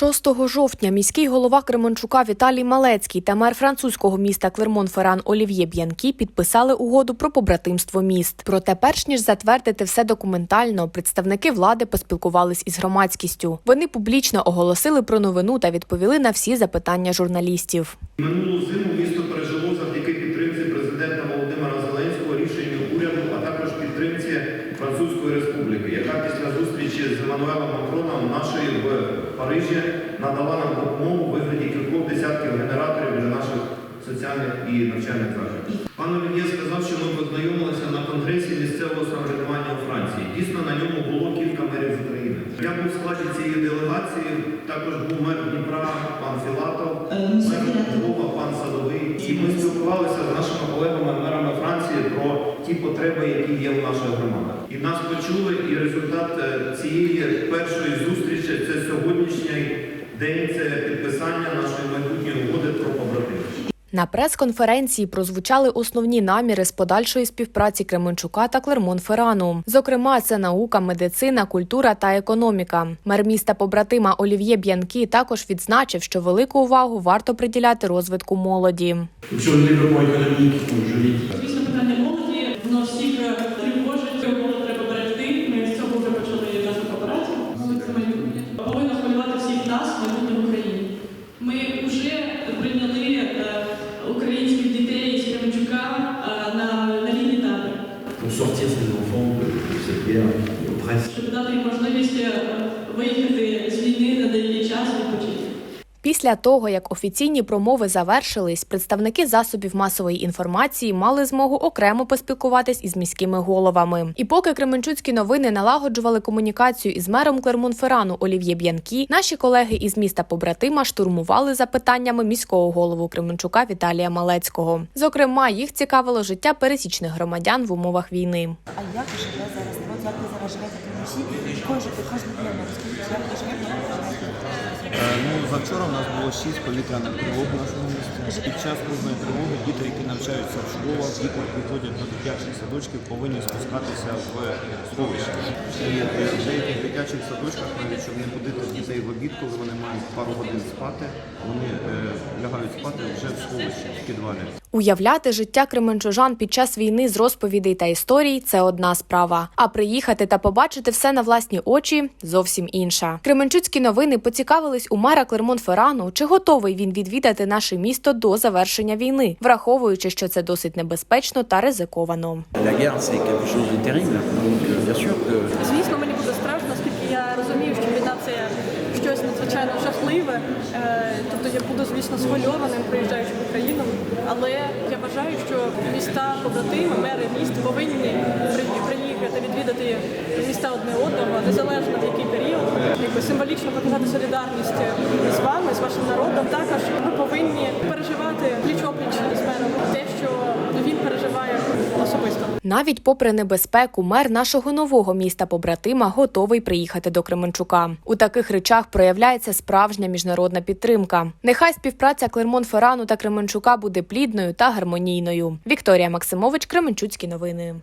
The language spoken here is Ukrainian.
6 жовтня міський голова Кременчука Віталій Малецький та мер французького міста Клермон-Ферран Олів'є Б'янкі підписали угоду про побратимство міст. Проте, перш ніж затвердити все документально, представники влади поспілкувались із громадськістю. Вони публічно оголосили про новину та відповіли на всі запитання журналістів. Минулу зиму місто Макроном нашої в Парижі надала нам допомогу у вигляді кількох десятків генераторів для наших соціальних і навчальних заходів. Пан Олів'є сказав, що ми познайомилися на конгресі місцевого самоврядування у Франції. Дійсно, на ньому було кілька мерів з України. Я був в складі цієї делегації, також був мер Дніпра, пан Філатов, мер Львова, пан Садовий. І ми спілкувалися з нашими колегами мерами Франції про ті потреби, які є в наших громадах. І нас почули, і результат е, цієї першої зустрічі це сьогоднішній день, це підписання нашої майбутньої угоди про побратимство. На прес-конференції прозвучали основні наміри з подальшої співпраці Кременчука та Клермон-Феррану. Зокрема, це наука, медицина, культура та економіка. Мер міста побратима Олів'є Б'янкі також відзначив, що велику увагу варто приділяти розвитку молоді. Économique, comme je l'ai dit, Звісно, питання молоді, воно всіх тривожить, sortir ces enfants de, cette guerre oppresse. Після того, як офіційні промови завершились, представники засобів масової інформації мали змогу окремо поспілкуватись із міськими головами. І поки Кременчуцькі новини налагоджували комунікацію із мером Клермон-Феррану Олів'є Б'янкі, наші колеги із міста побратима штурмували запитаннями міського голову Кременчука Віталія Малецького. Зокрема, їх цікавило життя пересічних громадян в умовах війни. А як живе зараз народ, як ви зараз живете? Кожен ви живете, Е, Ну, завчора у нас було 6 повітряних тривог в нашому місті. Під час кожної тривоги діти, які навчаються в школах, діти приходять до дитячих садочків, повинні спускатися в сховище. І е, в деяких дитячих садочках, навіть щоб не будити дітей в обід, коли вони мають пару годин спати, вони е, лягають спати вже в сховищі, в підвалі. Уявляти життя кременчужан під час війни з розповідей та історій це одна справа. А приїхати та побачити все на власні очі зовсім інша. Кременчуцькі новини поцікавились у мера Клермон-Феррану, чи готовий він відвідати наше місто до завершення війни, враховуючи, що це досить небезпечно та ризиковано. Euh, Звісно, мені буде страшно, оскільки я розумію, що війна це щось надзвичайно жахливе. Е, Тобто я буду, звісно, схвильованим, приїжджаючи в Україну. Але я вважаю, що міста побратими, мери міст повинні приїхати відвідати міста одне одного, незалежно в який період. Якби символічно показати солідарність з вами, з вашим народом. Також ми повинні переживати пліч-опліч з мером те, що він переживає особисто. Навіть попри небезпеку, мер нашого нового міста побратима готовий приїхати до Кременчука. У таких речах проявляється справжня міжнародна підтримка. Нехай співпраця Клермон-Феррану та Кременчука буде плідною та гармонійною. Вікторія Максимович, Кременчуцькі новини.